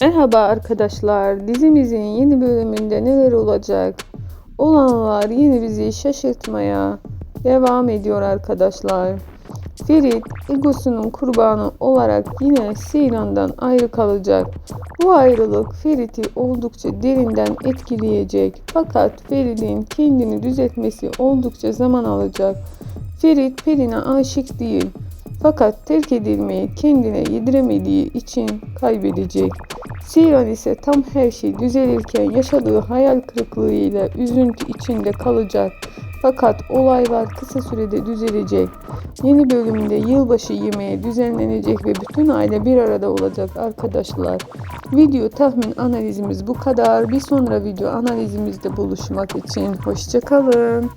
Merhaba arkadaşlar. Dizimizin yeni bölümünde neler olacak? Olanlar yine bizi şaşırtmaya devam ediyor arkadaşlar. Ferit egosunun kurbanı olarak yine Seyran'dan ayrı kalacak. Bu ayrılık Ferit'i oldukça derinden etkileyecek. Fakat Ferit'in kendini düzeltmesi oldukça zaman alacak. Ferit Pelin'e aşık değil. Fakat terk edilmeyi kendine yediremediği için kaybedecek. Seyran ise tam her şey düzelirken yaşadığı hayal kırıklığıyla üzüntü içinde kalacak. Fakat olaylar kısa sürede düzelecek. Yeni bölümde yılbaşı yemeği düzenlenecek ve bütün aile bir arada olacak arkadaşlar. Video tahmin analizimiz bu kadar. Bir sonra video analizimizde buluşmak için hoşçakalın.